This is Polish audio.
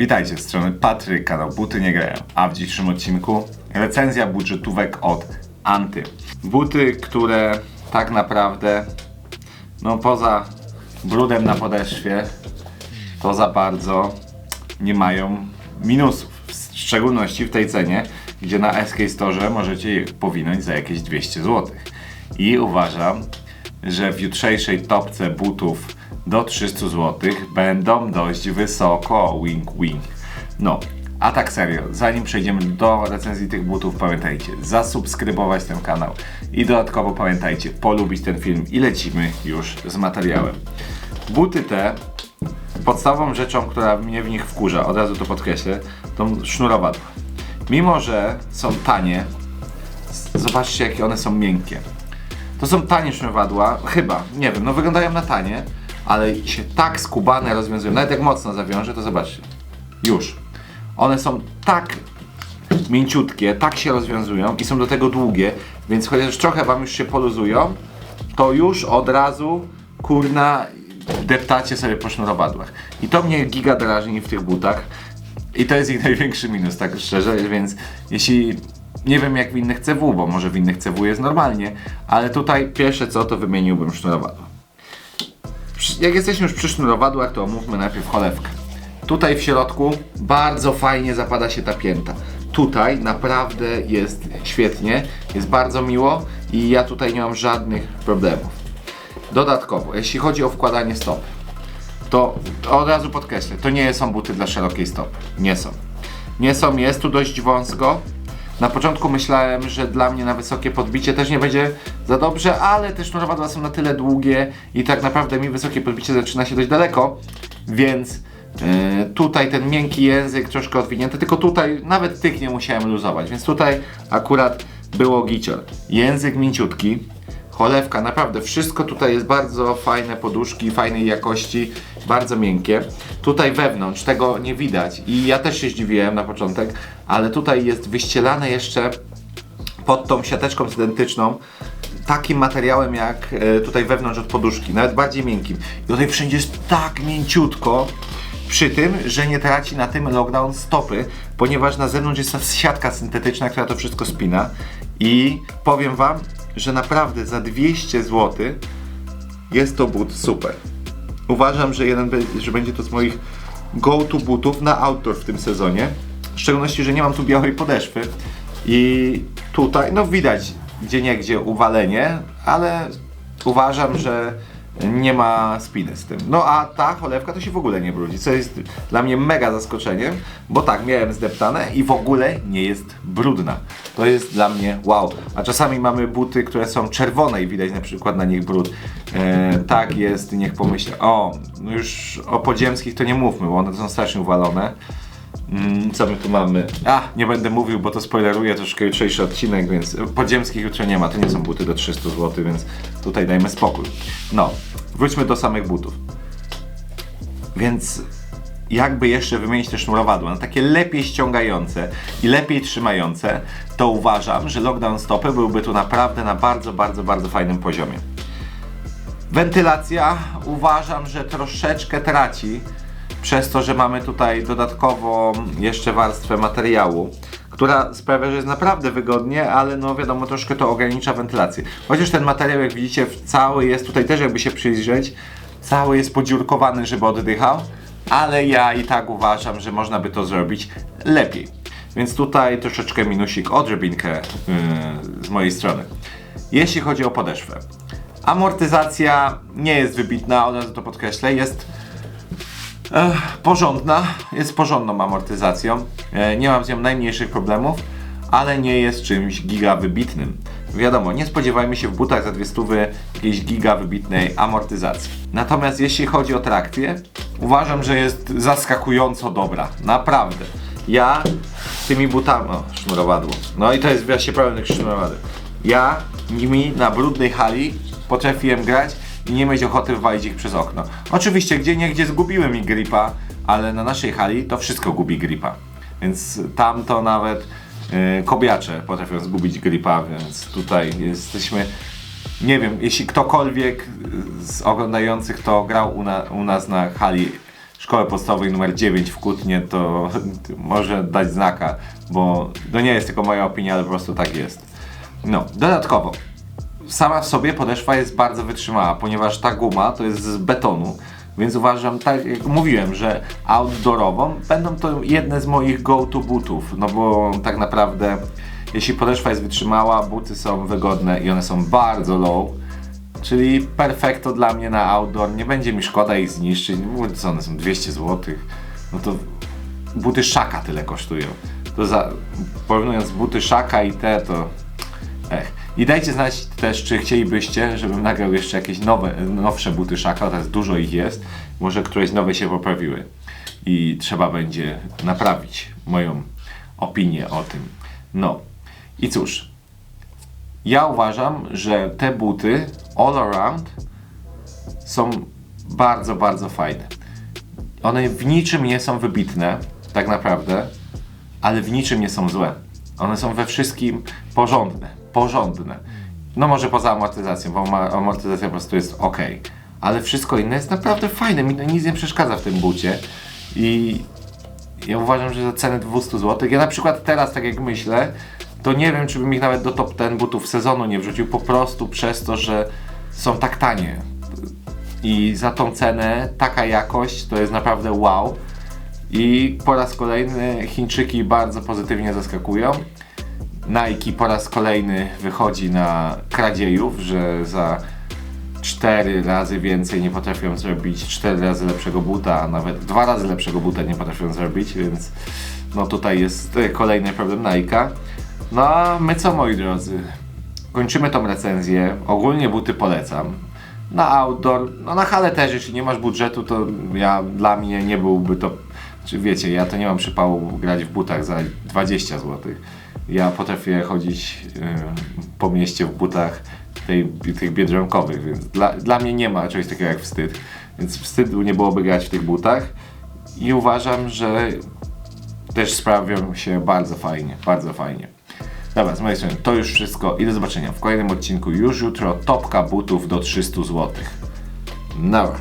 Witajcie, z strony Patryk, kanał Buty Nie Grają. A w dzisiejszym odcinku recenzja budżetówek od Anty. Buty, które tak naprawdę, no poza brudem na podeszwie, to za bardzo nie mają minusów. W szczególności w tej cenie, gdzie na SK Store możecie je powinąć za jakieś 200 zł. I uważam, że w jutrzejszej topce butów do 300 zł będą dość wysoko. Wink, wink. No, a tak serio, zanim przejdziemy do recenzji tych butów, pamiętajcie, zasubskrybować ten kanał i dodatkowo pamiętajcie, polubić ten film i lecimy już z materiałem. Buty te podstawową rzeczą, która mnie w nich wkurza, od razu to podkreślę, to sznurowadła. Mimo, że są tanie, zobaczcie jakie one są miękkie. To są tanie sznurowadła, chyba, nie wiem, no wyglądają na tanie, ale się tak skubane rozwiązują. Nawet jak mocno zawiążę, to zobaczcie. Już. One są tak mięciutkie, tak się rozwiązują i są do tego długie, więc chociaż trochę wam już się poluzują, to już od razu kurna deptacie sobie po sznurowadłach. I to mnie giga drażni w tych butach. I to jest ich największy minus, tak szczerze, więc jeśli nie wiem jak w innych CW, bo może w innych CW jest normalnie, ale tutaj pierwsze co to wymieniłbym sznurowadła. Jak jesteśmy już przy sznurowadłach, to omówmy najpierw cholewkę. Tutaj w środku bardzo fajnie zapada się ta pięta. Tutaj naprawdę jest świetnie, jest bardzo miło i ja tutaj nie mam żadnych problemów. Dodatkowo, jeśli chodzi o wkładanie stopy, to od razu podkreślę, to nie są buty dla szerokiej stopy. Nie są. Nie są, jest tu dość wąsko. Na początku myślałem, że dla mnie na wysokie podbicie też nie będzie za dobrze, ale te sznurowadła są na tyle długie i tak naprawdę mi wysokie podbicie zaczyna się dość daleko, więc yy, tutaj ten miękki język troszkę odwinięty, tylko tutaj nawet tych nie musiałem luzować, więc tutaj akurat było gicior. Język mięciutki, Cholewka, naprawdę wszystko tutaj jest bardzo fajne, poduszki fajnej jakości, bardzo miękkie. Tutaj wewnątrz tego nie widać i ja też się zdziwiłem na początek, ale tutaj jest wyścielane jeszcze pod tą siateczką identyczną takim materiałem jak e, tutaj wewnątrz od poduszki, nawet bardziej miękkim. I tutaj wszędzie jest tak mięciutko, przy tym, że nie traci na tym lockdown stopy, ponieważ na zewnątrz jest ta siatka syntetyczna, która to wszystko spina. I powiem Wam, że naprawdę za 200 zł jest to but super. Uważam, że jeden że będzie to z moich go-to butów na outdoor w tym sezonie. W szczególności, że nie mam tu białej podeszwy. I tutaj, no widać gdzie niegdzie uwalenie, ale uważam, że nie ma spiny z tym. No a ta cholewka to się w ogóle nie brudzi, co jest dla mnie mega zaskoczeniem, bo tak, miałem zdeptane i w ogóle nie jest brudna. To jest dla mnie wow. A czasami mamy buty, które są czerwone i widać na przykład na nich brud. E, tak jest, niech pomyślę. O, już o podziemskich to nie mówmy, bo one są strasznie uwalone. Mm, co my tu mamy? A, nie będę mówił, bo to spoileruje troszkę jutrzejszy odcinek, więc podziemskich jutro nie ma. To nie są buty do 300 zł, więc tutaj dajmy spokój. No, wróćmy do samych butów. Więc jakby jeszcze wymienić te sznurowadła na takie lepiej ściągające i lepiej trzymające, to uważam, że lockdown stopy byłby tu naprawdę na bardzo, bardzo, bardzo fajnym poziomie. Wentylacja uważam, że troszeczkę traci przez to, że mamy tutaj dodatkowo jeszcze warstwę materiału, która sprawia, że jest naprawdę wygodnie, ale no wiadomo, troszkę to ogranicza wentylację. Chociaż ten materiał, jak widzicie, cały jest tutaj też jakby się przyjrzeć, cały jest podziurkowany, żeby oddychał, ale ja i tak uważam, że można by to zrobić lepiej. Więc tutaj troszeczkę minusik, odrobinkę yy, z mojej strony. Jeśli chodzi o podeszwę. Amortyzacja nie jest wybitna, od razu to podkreślę, jest Porządna, jest porządną amortyzacją. E, nie mam z nią najmniejszych problemów, ale nie jest czymś giga wybitnym. Wiadomo, nie spodziewajmy się w butach za dwie stówy jakiejś giga wybitnej amortyzacji. Natomiast jeśli chodzi o trakcję, uważam, że jest zaskakująco dobra. Naprawdę. Ja tymi butami, o, sznurowadło. No i to jest właśnie tych sznurowadeł. Ja nimi na brudnej hali potrafiłem grać i nie mieć ochoty wywalić ich przez okno. Oczywiście gdzie niegdzie zgubiły mi gripa, ale na naszej hali to wszystko gubi gripa. Więc tam to nawet yy, kobiacze potrafią zgubić gripa, więc tutaj jesteśmy nie wiem, jeśli ktokolwiek z oglądających to grał u, na, u nas na hali szkoły podstawowej numer 9 w Kutnie, to może dać znaka, bo to nie jest tylko moja opinia, ale po prostu tak jest. No, dodatkowo, sama w sobie podeszwa jest bardzo wytrzymała, ponieważ ta guma to jest z betonu, więc uważam, tak jak mówiłem, że outdoorową będą to jedne z moich go-to butów, no bo tak naprawdę jeśli podeszwa jest wytrzymała, buty są wygodne i one są bardzo low, czyli perfekto dla mnie na outdoor, nie będzie mi szkoda ich zniszczyć, mówię, co one są 200 zł, no to buty szaka tyle kosztują. To za, porównując buty szaka i te, to. I dajcie znać też, czy chcielibyście, żebym nagrał jeszcze jakieś nowe, nowsze buty Szaka, teraz dużo ich jest. Może któreś nowe się poprawiły. I trzeba będzie naprawić moją opinię o tym. No. I cóż. Ja uważam, że te buty all around są bardzo, bardzo fajne. One w niczym nie są wybitne, tak naprawdę, ale w niczym nie są złe. One są we wszystkim porządne, porządne. No może poza amortyzacją, bo amortyzacja po prostu jest ok. Ale wszystko inne jest naprawdę fajne, mi nic nie przeszkadza w tym bucie. I ja uważam, że za cenę 200 zł, ja na przykład teraz tak jak myślę, to nie wiem czy bym ich nawet do top 10 butów sezonu nie wrzucił, po prostu przez to, że są tak tanie. I za tą cenę taka jakość to jest naprawdę wow. I po raz kolejny Chińczyki bardzo pozytywnie zaskakują. Nike po raz kolejny wychodzi na kradziejów, że za 4 razy więcej nie potrafią zrobić 4 razy lepszego buta, a nawet 2 razy lepszego buta nie potrafią zrobić, więc no tutaj jest e, kolejny problem Nike'a. No a my co moi drodzy? Kończymy tą recenzję. Ogólnie buty polecam. Na outdoor, no na hale też, jeśli nie masz budżetu, to ja dla mnie nie byłby to. Czy wiecie, ja to nie mam przypału grać w butach za 20 zł. Ja potrafię chodzić y, po mieście w butach tej, tych biedronkowych, więc dla, dla mnie nie ma czegoś takiego jak wstyd. Więc wstydu nie byłoby grać w tych butach. I uważam, że też sprawią się bardzo fajnie, bardzo fajnie. Dobra, z mojej strony to już wszystko i do zobaczenia w kolejnym odcinku już jutro topka butów do 300 zł. Dobra.